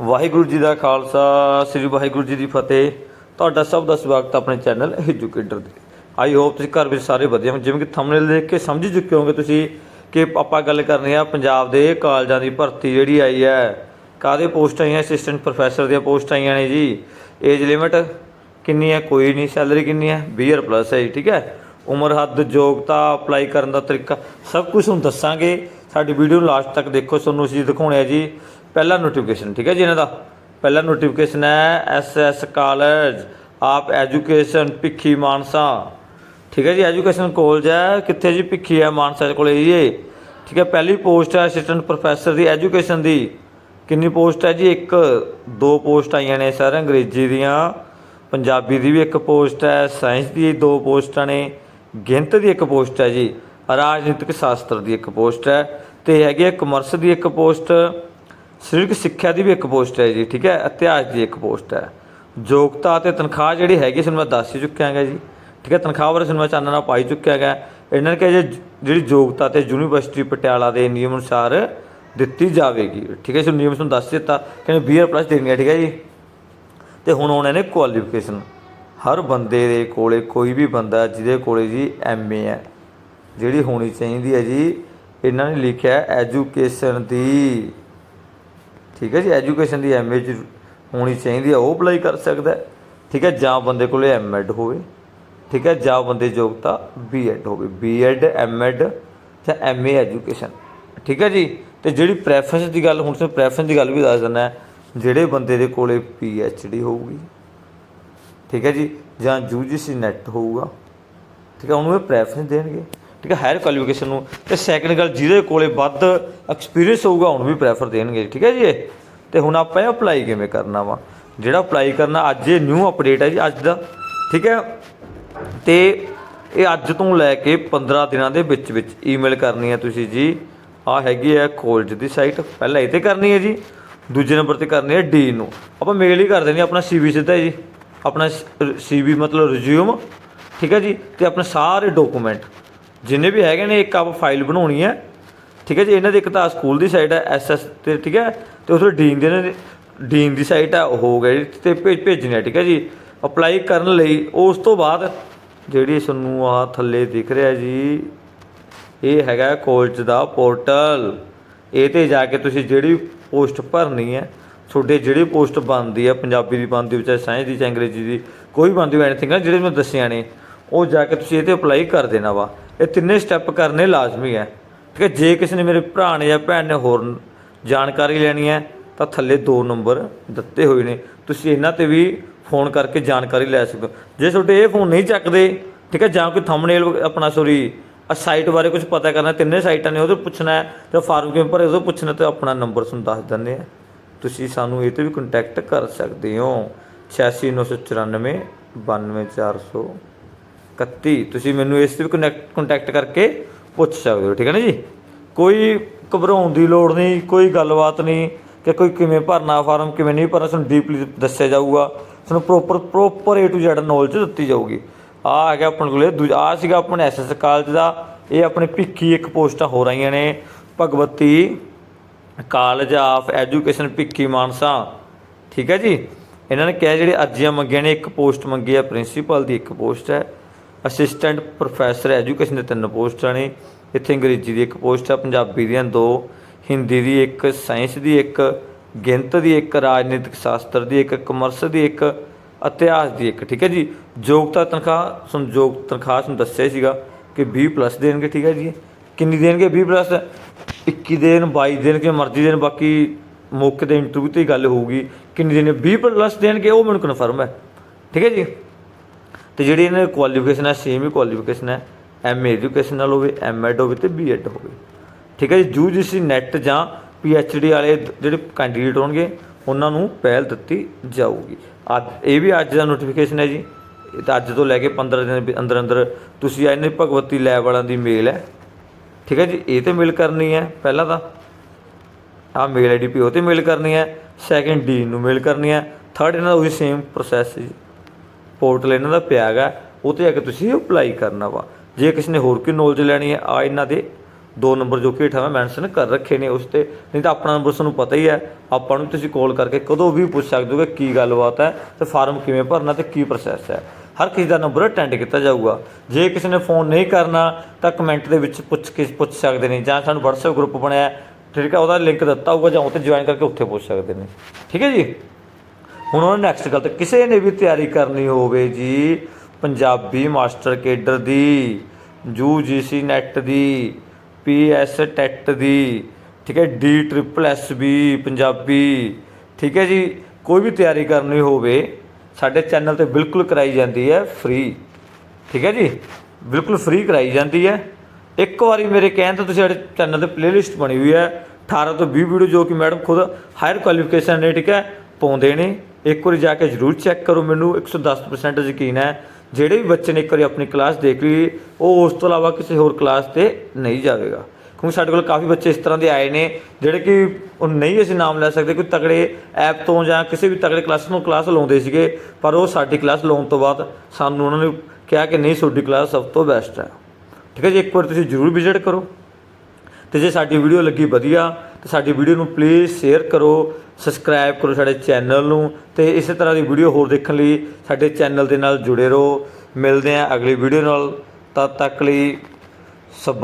ਵਾਹਿਗੁਰੂ ਜੀ ਦਾ ਖਾਲਸਾ, ਸ੍ਰੀ ਵਾਹਿਗੁਰੂ ਜੀ ਦੀ ਫਤਿਹ। ਤੁਹਾਡਾ ਸਭ ਦਾ ਸਵਾਗਤ ਆਪਣੇ ਚੈਨਲ ਐਜੂਕੇਟਰ ਦੇ ਆਈ ਹੋਪ ਤੁਸੀਂ ਘਰ ਵਿੱਚ ਸਾਰੇ ਵਧੀਆ ਹੋ। ਜਿਵੇਂ ਕਿ ਥੰਬਨੇਲ ਦੇਖ ਕੇ ਸਮਝ ਚੁੱਕੇ ਹੋਗੇ ਤੁਸੀਂ ਕਿ ਆਪਾਂ ਗੱਲ ਕਰਨੀ ਆ ਪੰਜਾਬ ਦੇ ਕਾਲਜਾਂ ਦੀ ਭਰਤੀ ਜਿਹੜੀ ਆਈ ਹੈ। ਕਾਹਦੇ ਪੋਸਟ ਆਈਆਂ? ਅਸਿਸਟੈਂਟ ਪ੍ਰੋਫੈਸਰ ਦੀਆਂ ਪੋਸਟ ਆਈਆਂ ਨੇ ਜੀ। ਏਜ ਲਿਮਿਟ ਕਿੰਨੀ ਹੈ? ਕੋਈ ਨਹੀਂ। ਸੈਲਰੀ ਕਿੰਨੀ ਹੈ? 20 ਇਅਰ ਪਲੱਸ ਹੈ ਜੀ, ਠੀਕ ਹੈ? ਉਮਰ, ਹੱਦ, ਯੋਗਤਾ ਅਪਲਾਈ ਕਰਨ ਦਾ ਤਰੀਕਾ, ਸਭ ਕੁਝ ਹੁਣ ਦੱਸਾਂਗੇ। ਸਾਡੀ ਵੀਡੀਓ ਨੂੰ ਲਾਸਟ ਤੱਕ ਦੇਖੋ। ਤੁਹਾਨੂੰ ਅਸੀਂ ਦਿਖਾਉਣੇ ਹੈ ਜੀ। ਪਹਿਲਾ ਨੋਟੀਫਿਕੇਸ਼ਨ ਠੀਕ ਹੈ ਜੀ ਇਹਨਾਂ ਦਾ? ਪਹਿਲਾ ਨੋਟੀਫਿਕੇਸ਼ਨ ਹੈ SS college of education Bhikhi Mansa. ਠੀਕ ਹੈ ਜੀ ਐਜੂਕੇਸ਼ਨ ਕਾਲਜ ਹੈ। ਕਿੱਥੇ ਜੀ ਭਿੱਖੀ ਹੈ? ਮਾਨਸਾ ਦੇ ਕੋਲੇ ਇਹ। ਠੀਕ ਹੈ, ਪਹਿਲੀ ਪੋਸਟ ਹੈ ਅਸਿਸਟੈਂਟ ਪ੍ਰੋਫੈਸਰ ਦੀ ਐਜੂਕੇਸ਼ਨ ਦੀ। ਕਿੰਨੀ ਪੋਸਟ ਹੈ ਜੀ? ਇੱਕ, ਦੋ ਪੋਸਟ ਆਈਆਂ ਨੇ ਸਰ, ਅੰਗਰੇਜ਼ੀ ਦੀਆਂ। ਪੰਜਾਬੀ ਦੀ ਵੀ ਇੱਕ ਪੋਸਟ ਹੈ ਸਾਇੰਸ ਦੀ ਦੋ ਪੋਸਟਾਂ ਨੇ। ਗਿਣਤ ਦੀ ਇੱਕ ਪੋਸਟ ਹੈ ਜੀ। ਰਾਜਨੀਤਿਕ ਸ਼ਾਸਤਰ ਦੀ ਇੱਕ ਪੋਸਟ ਹੈ। ਤੇ ਹੈਗੀ ਹੈ ਕਮਰਸ ਦੀ ਇੱਕ ਪੋਸਟ ਸਰੀਰਕ ਸਿੱਖਿਆ ਦੀ ਵੀ ਇੱਕ ਪੋਸਟ ਹੈ ਜੀ, ਠੀਕ ਹੈ? ਇਤਿਹਾਸ ਦੀ ਇੱਕ ਪੋਸਟ ਹੈ। ਯੋਗਤਾ ਅਤੇ ਤਨਖਾਹ ਜਿਹੜੀ ਹੈਗੀ ਸਾਨੂੰ ਮੈਂ ਦੱਸ ਹੀ ਚੁੱਕਿਆ ਹੈਗਾ ਜੀ। ਠੀਕ ਹੈ? ਤਨਖਾਹ ਬਾਰੇ ਸਾਨੂੰ ਮੈਂ ਚਾਨਣਾ ਪਾਈ ਚੁੱਕਿਆ ਹੈਗਾ। ਇਹਨਾਂ ਨੇ ਕਿਹਾ ਜੀ ਜਿਹੜੀ ਯੋਗਤਾ ਤੇ ਯੂਨੀਵਰਸਿਟੀ ਪਟਿਆਲਾ ਦੇ ਨਿਯਮ ਅਨੁਸਾਰ ਦਿੱਤੀ ਜਾਵੇਗੀ। ਠੀਕ ਹੈ ਸੋ ਨਿਯਮ ਤੁਹਾਨੂੰ ਦੱਸ ਦਿੱਤਾ। ਕਹਿੰਦੇ 20 ਪਲੱਸ ਦੇਣੀ ਹੈ, ਠੀਕ ਹੈ ਜੀ? ਤੇ ਹੁਣ ਉਹਨਾਂ ਨੇ ਕੁਆਲੀਫਿਕੇਸ਼ਨ ਹਰ ਬੰਦੇ ਦੇ ਕੋਲੇ ਕੋਈ ਵੀ ਬੰਦਾ ਜਿਹਦੇ ਕੋਲੇ ਜੀ ਐਮਏ ਹੈ, ਜਿਹੜੀ ਹੋਣੀ ਚਾਹੀਦੀ ਹੈ ਜੀ, ਇਹਨਾਂ ਨੇ ਲਿਖਿਆ ਐਜੂਕੇਸ਼ਨ ਦੀ। ਠੀਕ ਹੈ ਜੀ ਐਜੂਕੇਸ਼ਨ ਦੀ ਐਮਏ ਚ ਹੋਣੀ ਚਾਹੀਦੀ ਹੈ, ਉਹ ਅਪਲਾਈ ਕਰ ਸਕਦਾ ਠੀਕ ਹੈ, ਜਾਂ ਬੰਦੇ ਕੋਲੇ ਐਮਐਡ ਹੋਵੇ, ਠੀਕ ਹੈ, ਜਾਂ ਬੰਦੇ ਦੀ ਯੋਗਤਾ ਬੀਐਡ ਹੋਵੇ ਬੀਐਡ ਐਮਐਡ ਜਾਂ ਐਮਏ ਐਜੂਕੇਸ਼ਨ ਠੀਕ ਹੈ ਜੀ, ਤੇ ਜਿਹੜੀ ਪ੍ਰੈਫਰੈਂਸ ਦੀ ਗੱਲ, ਹੁਣ ਤੁਹਾਨੂੰ ਪ੍ਰੈਫਰੈਂਸ ਦੀ ਗੱਲ ਵੀ ਦੱਸ ਦਿੰਦਾ ਜਿਹੜੇ ਬੰਦੇ ਦੇ ਕੋਲੇ ਪੀਐਚਡੀ ਹੋਊਗੀ, ਠੀਕ ਹੈ ਜੀ, ਜਾਂ ਯੂਜੀਸੀ ਨੈਟ ਹੋਊਗਾ, ਠੀਕ ਹੈ, ਉਹਨੂੰ ਇਹ ਪ੍ਰੈਫਰੈਂਸ ਦੇਣਗੇ। ਠੀਕ ਹੈ ਹਾਇਰ ਕੁਆਲੀਫਿਕੇਸ਼ਨ ਨੂੰ। ਤੇ ਸੈਕੰਡ ਗੱਲ, ਜਿਹਦੇ ਕੋਲੇ ਵੱਧ ਐਕਸਪੀਰੀਅੰਸ ਹੋਊਗਾ, ਉਹਨੂੰ ਵੀ ਪ੍ਰੈਫਰ ਦੇਣਗੇ। ਠੀਕ ਹੈ ਜੀ ਇਹ? ਤੇ ਹੁਣ ਆਪਾਂ ਇਹ ਅਪਲਾਈ ਕਿਵੇਂ ਕਰਨਾ ਵਾ? ਜਿਹੜਾ ਅਪਲਾਈ ਕਰਨਾ, ਅੱਜ ਇਹ ਨਿਊ ਅਪਡੇਟ ਹੈ ਜੀ, ਅੱਜ ਦਾ। ਠੀਕ ਹੈ? ਤੇ ਇਹ ਅੱਜ ਤੋਂ ਲੈ ਕੇ 15 ਦਿਨਾਂ ਦੇ ਵਿੱਚ ਵਿੱਚ ਈਮੇਲ ਕਰਨੀ ਹੈ ਤੁਸੀਂ ਜੀ। ਆ ਹੈਗੀ ਹੈ ਕਾਲਜ ਦੀ ਸਾਈਟ ਪਹਿਲਾਂ ਇਹ ਤੇ ਕਰਨੀ ਹੈ ਜੀ। ਦੂਜੇ ਨੰਬਰ ਤੇ ਕਰਨੀ ਹੈ ਡੀ ਨੂੰ। ਆਪਾਂ ਮੇਲ ਹੀ ਕਰ ਦੇਣੀ, ਆਪਣਾ ਸੀਵੀ ਸਿੱਧਾ ਜੀ। ਆਪਣਾ ਸੀਵੀ ਮਤਲਬ ਰਿਜ਼ਿਊਮ ਠੀਕ ਹੈ ਜੀ? ਤੇ ਆਪਣੇ ਸਾਰੇ ਡਾਕੂਮੈਂਟ ਜਿੰਨੇ ਵੀ ਹੈਗੇ ਨੇ, ਇੱਕ ਆਪ ਫਾਈਲ ਬਣਾਉਣੀ ਹੈ। ਠੀਕ ਹੈ ਜੀ? ਇਹਨਾਂ ਦੀ ਇੱਕ ਤਾਂ ਸਕੂਲ ਦੀ ਸਾਈਟ ਹੈ ਐਸਐਸ ਤੇ, ਠੀਕ ਹੈ? ਤੇ ਉਥੇ ਡੀਨ ਦੇ ਡੀਨ ਦੀ ਸਾਈਟ ਹੈ, ਉਹ ਹੋ ਗਈ ਤੇ ਭੇਜ, ਭੇਜਣੀ ਹੈ, ਠੀਕ ਹੈ ਜੀ? ਅਪਲਾਈ ਕਰਨ ਲਈ, ਉਸ ਤੋਂ ਬਾਅਦ ਜਿਹੜੀ ਤੁਹਾਨੂੰ ਆ ਥੱਲੇ ਦਿਖ ਰਿਹਾ ਜੀ, ਇਹ ਹੈਗਾ ਕੋਲਜ ਦਾ ਪੋਰਟਲ ਇਹ ਤੇ ਜਾ ਕੇ ਤੁਸੀਂ ਜਿਹੜੀ ਪੋਸਟ ਭਰਨੀ ਹੈ, ਤੁਹਾਡੇ ਜਿਹੜੀ ਪੋਸਟ ਬਣਦੀ ਹੈ, ਪੰਜਾਬੀ ਦੀ ਬਣਦੀ ਹੋਵੇ ਚਾਹੇ ਸਾਇੰਸ ਦੀ, ਚਾਹੇ ਅੰਗਰੇਜ਼ੀ ਦੀ, ਕੋਈ ਬਣਦੀ ਹੋਵੇ ਐਨੀਥਿੰਗ ਜਿਹੜੇ ਮੈਂ ਦੱਸਿਆ ਨੇ, ਉਹ ਜਾ ਕੇ ਤੁਸੀਂ ਇਹ ਤੇ ਅਪਲਾਈ ਕਰ ਦੇਣਾ ਵਾ। ਇਹ ਤਿੰਨੇ ਸਟੈਪ ਕਰਨੇ ਲਾਜ਼ਮੀ ਹੈ। ਠੀਕ ਹੈ, ਜੇ ਕਿਸੇ ਨੇ ਮੇਰੇ ਭਰਾ ਨੇ ਜਾਂ ਭੈਣ ਨੇ ਹੋਰ ਜਾਣਕਾਰੀ ਲੈਣੀ ਹੈ, ਤਾਂ ਥੱਲੇ ਦੋ ਨੰਬਰ ਦਿੱਤੇ ਹੋਏ ਨੇ। ਤੁਸੀਂ ਇਹਨਾਂ ਤੇ ਵੀ ਫੋਨ ਕਰਕੇ ਜਾਣਕਾਰੀ ਲੈ ਸਕਦੇ ਹੋ। ਜੇ ਤੁਹਾਡੇ ਇਹ ਫੋਨ ਨਹੀਂ ਚੱਕਦੇ, ਠੀਕ ਹੈ, ਜਾਂ ਕੋਈ ਥੰਬਨੇਲ ਆਪਣਾ ਸੋਰੀ ਆ ਸਾਈਟ ਬਾਰੇ ਕੁਝ ਪਤਾ ਕਰਨਾ ਤਿੰਨੇ ਸਾਈਟਾਂ ਨੇ ਉਹਦੇ ਪੁੱਛਣਾ ਹੈ, ਤੇ ਫਾਰਮ ਕਿਵੇਂ ਭਰੇ ਉਹਦੇ ਪੁੱਛਣਾ, ਤੇ ਆਪਣਾ ਨੰਬਰ ਤੁਹਾਨੂੰ ਦੱਸ ਦਿੰਦੇ ਆ ਤੁਸੀਂ ਸਾਨੂੰ ਇਹ ਤੇ ਵੀ ਕੰਟੈਕਟ ਕਰ ਸਕਦੇ ਹੋ। 8694 92400 31 ਤੁਸੀਂ ਮੈਨੂੰ ਇਸ ਤੇ ਵੀ ਕਨੈਕਟ ਕੰਟੈਕਟ ਕਰਕੇ ਪੁੱਛ ਸਕਦੇ ਹੋ, ਠੀਕ ਹੈ ਨਾ ਜੀ? ਕੋਈ ਘਬਰਾਉਣ ਦੀ ਲੋੜ ਨਹੀਂ, ਕੋਈ ਗੱਲਬਾਤ ਨਹੀਂ ਕਿ ਕੋਈ ਕਿਵੇਂ ਭਰਨਾ ਫਾਰਮ ਕਿਵੇਂ ਨਹੀਂ ਭਰਨਾ, ਤੁਹਾਨੂੰ ਡੀਪਲੀ ਦੱਸਿਆ ਜਾਊਗਾ, ਤੁਹਾਨੂੰ proper proper A to Z knowledge ਦਿੱਤੀ ਜਾਊਗੀ। ਆ ਹੈਗਾ ਆਪਣੇ ਕੋਲੇ, ਦੂਜਾ ਆ ਸੀਗਾ ਆਪਣੇ ਐਸਐਸ ਕਾਲਜ ਦਾ, ਇਹ ਆਪਣੇ ਭਿੱਖੀ ਇੱਕ ਪੋਸਟਾਂ ਹੋ ਰਹੀਆਂ ਨੇ, Bhagwati college of education Bhikhi Mansa, ਠੀਕ ਹੈ ਜੀ? ਇਹਨਾਂ ਨੇ ਕਿਹਾ ਜਿਹੜੇ ਅਰਜ਼ੀਆਂ ਮੰਗੀਆਂ ਨੇ, ਇੱਕ ਪੋਸਟ ਮੰਗੀ ਹੈ, ਪ੍ਰਿੰਸੀਪਲ ਦੀ ਇੱਕ ਪੋਸਟ ਹੈ। ਅਸਿਸਟੈਂਟ ਪ੍ਰੋਫੈਸਰ ਐਜੂਕੇਸ਼ਨ ਦੇ ਤਿੰਨ ਪੋਸਟਾਂ ਨੇ ਇੱਥੇ ਅੰਗਰੇਜ਼ੀ ਦੀ ਇੱਕ ਪੋਸਟ ਆ, ਪੰਜਾਬੀ ਦੀਆਂ ਦੋ, ਹਿੰਦੀ ਦੀ ਇੱਕ, ਸਾਇੰਸ ਦੀ ਇੱਕ, ਗਿਣਤ ਦੀ ਇੱਕ, ਰਾਜਨੀਤਿਕ ਸ਼ਾਸਤਰ ਦੀ ਇੱਕ, ਕਮਰਸ ਦੀ ਇੱਕ, ਇਤਿਹਾਸ ਦੀ ਇੱਕ, ਠੀਕ ਹੈ ਜੀ? ਯੋਗਤਾ ਤਨਖਾਹ ਸੰਯੋਗ ਤਨਖਾਹ ਤੁਹਾਨੂੰ ਦੱਸਿਆ ਹੀ ਸੀਗਾ ਕਿ 20 ਪਲੱਸ ਦੇਣਗੇ, ਠੀਕ ਹੈ ਜੀ? ਕਿੰਨੀ ਦੇਣਗੇ? 20 ਪਲੱਸ 21 ਦੇਣ 22 ਦੇਣ ਕਿ ਮਰਜ਼ੀ ਦੇਣ, ਬਾਕੀ ਮੌਕੇ ਤੇ ਇੰਟਰਵਿਊ ਤੇ ਗੱਲ ਹੋਊਗੀ। ਕਿੰਨੀ ਦੇਣ 20 ਪਲੱਸ ਦੇਣਗੇ, ਉਹ ਮੈਨੂੰ ਕਨਫਰਮ ਹੈ। ਠੀਕ ਹੈ ਜੀ? ਤੇ ਜਿਹੜੀ ਇਹਨਾਂ ਦੀ ਕੁਆਲੀਫਿਕੇਸ਼ਨ ਹੈ ਸੇਮ ਹੀ ਕੁਆਲੀਫਿਕੇਸ਼ਨ ਹੈ ਐਮਏ ਐਜੂਕੇਸ਼ਨ ਨਾਲ ਹੋਵੇ ਐਮਐਡ ਹੋਵੇ ਤੇ ਬੀਐਡ ਹੋਵੇ। ਠੀਕ ਹੈ ਜੀ? ਯੂਜੀਸੀ ਨੈਟ ਜਾਂ ਪੀਐਚਡੀ ਵਾਲੇ ਜਿਹੜੇ ਕੈਂਡੀਡੇਟ ਹੋਣਗੇ, ਉਹਨਾਂ ਨੂੰ ਪਹਿਲ ਦਿੱਤੀ ਜਾਊਗੀ। ਅੱਜ ਇਹ ਵੀ ਅੱਜ ਦਾ ਨੋਟੀਫਿਕੇਸ਼ਨ ਹੈ ਜੀ। ਇਹ ਤਾਂ ਅੱਜ ਤੋਂ ਲੈ ਕੇ 15 ਦਿਨ ਦੇ ਅੰਦਰ ਅੰਦਰ ਤੁਸੀਂ ਇਹਨੇ ਭਗਵਤੀ ਲੈਬ ਵਾਲਿਆਂ ਦੀ ਮੇਲ ਹੈ। ਠੀਕ ਹੈ ਜੀ? ਇਹ ਤੇ ਮੇਲ ਕਰਨੀ ਹੈ ਪਹਿਲਾਂ ਤਾਂ। ਆ ਮੇਲ ਆਈਡੀ ਪੀ ਉਹ ਤੇ ਮੇਲ ਕਰਨੀ ਹੈ। ਸੈਕੰਡ ਡੀ ਨੂੰ ਮੇਲ ਕਰਨੀ ਹੈ। ਥਰਡ ਇਹਨਾਂ ਦਾ ਉਹੀ ਸੇਮ ਪ੍ਰੋਸੈਸ ਜੀ। ਪੋਰਟਲ ਇਹਨਾਂ ਦਾ ਪਿਆ ਹੈਗਾ, ਉਹ ਤੇ ਆ ਕੇ ਤੁਸੀਂ ਅਪਲਾਈ ਕਰਨਾ ਵਾ। ਜੇ ਕਿਸੇ ਨੇ ਹੋਰ ਕੋਈ ਨੌਲੇਜ ਲੈਣੀ ਹੈ, ਆ ਇਹਨਾਂ ਦੇ ਦੋ ਨੰਬਰ ਜੋ ਕਿ ਹੇਠਾਂ ਮੈਂ ਮੈਂਸ਼ਨ ਕਰ ਰੱਖੇ ਨੇ ਉਸ ਤੇ। ਨਹੀਂ ਤਾਂ ਆਪਣਾ ਨੰਬਰ ਤੁਹਾਨੂੰ ਪਤਾ ਹੀ ਹੈ, ਆਪਾਂ ਨੂੰ ਤੁਸੀਂ ਕਾਲ ਕਰਕੇ ਕਦੋਂ ਵੀ ਪੁੱਛ ਸਕਦੇ ਹੋ ਕਿ ਕੀ ਗੱਲਬਾਤ ਹੈ ਤੇ ਫਾਰਮ ਕਿਵੇਂ ਭਰਨਾ ਤੇ ਕੀ ਪ੍ਰੋਸੈਸ ਹੈ। ਹਰ ਕਿਸੇ ਦਾ ਨੰਬਰ ਅਟੈਂਡ ਕੀਤਾ ਜਾਊਗਾ। ਜੇ ਕਿਸੇ ਨੇ ਫੋਨ ਨਹੀਂ ਕਰਨਾ, ਤਾਂ ਕਮੈਂਟ ਦੇ ਵਿੱਚ ਪੁੱਛ ਕੇ ਪੁੱਛ ਸਕਦੇ ਨੇ ਜਾਂ ਸਾਨੂੰ WhatsApp ਗਰੁੱਪ ਬਣਿਆ ਠੀਕ ਹੈ, ਉਹਦਾ ਲਿੰਕ ਦਿੱਤਾ ਹੋਊਗਾ ਜਾਂ ਉੱਥੇ ਜੁਆਇਨ ਕਰਕੇ ਉੱਥੇ ਪੁੱਛ ਸਕਦੇ ਨੇ। ਠੀਕ ਹੈ ਜੀ? ਹੁਣ ਉਹਨਾਂ ਨੈਕਸਟ ਗੱਲ ਤੇ ਕਿਸੇ ਨੇ ਵੀ ਤਿਆਰੀ ਕਰਨੀ ਹੋਵੇ ਜੀ, ਪੰਜਾਬੀ ਮਾਸਟਰ ਕੇਡਰ ਦੀ ਯੂਜੀਸੀ ਨੈਟ ਦੀ ਪੀਐਸ ਟੈਟ ਦੀ, ਠੀਕ ਹੈ, D triple S B Punjabi, ਠੀਕ ਹੈ ਜੀ, ਕੋਈ ਵੀ ਤਿਆਰੀ ਕਰਨੀ ਹੋਵੇ, ਸਾਡੇ ਚੈਨਲ ਤੇ ਬਿਲਕੁਲ ਕਰਾਈ ਜਾਂਦੀ ਹੈ ਫ੍ਰੀ ਠੀਕ ਹੈ ਜੀ, ਬਿਲਕੁਲ ਫ੍ਰੀ ਕਰਾਈ ਜਾਂਦੀ ਹੈ। ਇੱਕ ਵਾਰੀ ਮੇਰੇ ਕਹਿਣ ਤੇ ਤੁਸੀਂ ਸਾਡੇ ਚੈਨਲ ਤੇ ਪਲੇਲਿਸਟ ਬਣੀ ਹੋਈ ਹੈ 18 ਤੋਂ 20 ਵੀਡੀਓ ਜੋ ਕਿ ਮੈਡਮ ਖੁਦ ਹਾਇਰ ਕੁਆਲੀਫਿਕੇਸ਼ਨ ਨੇ, ਠੀਕ ਹੈ, ਪਾਉਂਦੇ ਨੇ। ਇੱਕ ਵਾਰੀ ਜਾ ਕੇ ਜ਼ਰੂਰ ਚੈੱਕ ਕਰੋ, ਮੈਨੂੰ 110% ਯਕੀਨ ਹੈ, ਜਿਹੜੇ ਵੀ ਬੱਚੇ ਨੇ ਇੱਕ ਵਾਰੀ ਆਪਣੀ ਕਲਾਸ ਦੇਖ ਲਈ, ਉਹ ਉਸ ਤੋਂ ਇਲਾਵਾ ਕਿਸੇ ਹੋਰ ਕਲਾਸ ਤੇ ਨਹੀਂ ਜਾਵੇਗਾ। ਕਿਉਂਕਿ ਸਾਡੇ ਕੋਲ ਕਾਫੀ ਬੱਚੇ ਇਸ ਤਰ੍ਹਾਂ ਦੇ ਆਏ ਨੇ, ਜਿਹੜੇ ਕਿ ਉਹ ਨਹੀਂ ਅਸੀਂ ਨਾਮ ਲੈ ਸਕਦੇ, ਕੋਈ ਤਗੜੇ ਐਪ ਤੋਂ ਜਾਂ ਕਿਸੇ ਵੀ ਤਗੜੇ ਕਲਾਸ ਨੂੰ ਕਲਾਸ ਲਾਉਂਦੇ ਸੀਗੇ, ਪਰ ਉਹ ਸਾਡੀ ਕਲਾਸ ਲਾਉਣ ਤੋਂ ਬਾਅਦ ਸਾਨੂੰ ਉਹਨਾਂ ਨੇ ਕਿਹਾ ਕਿ ਨਹੀਂ, ਤੁਹਾਡੀ ਕਲਾਸ ਸਭ ਤੋਂ ਬੈਸਟ ਹੈ। ਠੀਕ ਹੈ ਜੀ, ਇੱਕ ਵਾਰ ਤੁਸੀਂ ਜ਼ਰੂਰ ਵਿਜ਼ਿਟ ਕਰੋ। ਤੇ ਜੇ ਸਾਡੀ ਵੀਡੀਓ ਲੱਗੀ ਵਧੀਆ, ਤਾਂ ਸਾਡੀ ਵੀਡੀਓ ਨੂੰ ਪਲੀਜ਼ ਸ਼ੇਅਰ ਕਰੋ। ਸਬਸਕ੍ਰਾਈਬ ਕਰੋ ਸਾਡੇ ਚੈਨਲ ਨੂੰ ਤੇ ਇਸੇ ਤਰ੍ਹਾਂ ਦੀ ਵੀਡੀਓ ਹੋਰ ਦੇਖਣ ਲਈ ਸਾਡੇ ਚੈਨਲ ਦੇ ਨਾਲ ਜੁੜੇ ਰਹੋ। ਮਿਲਦੇ ਹਾਂ ਅਗਲੀ ਵੀਡੀਓ ਨਾਲ। ਤਦ ਤੱਕ ਲਈ ਸਭ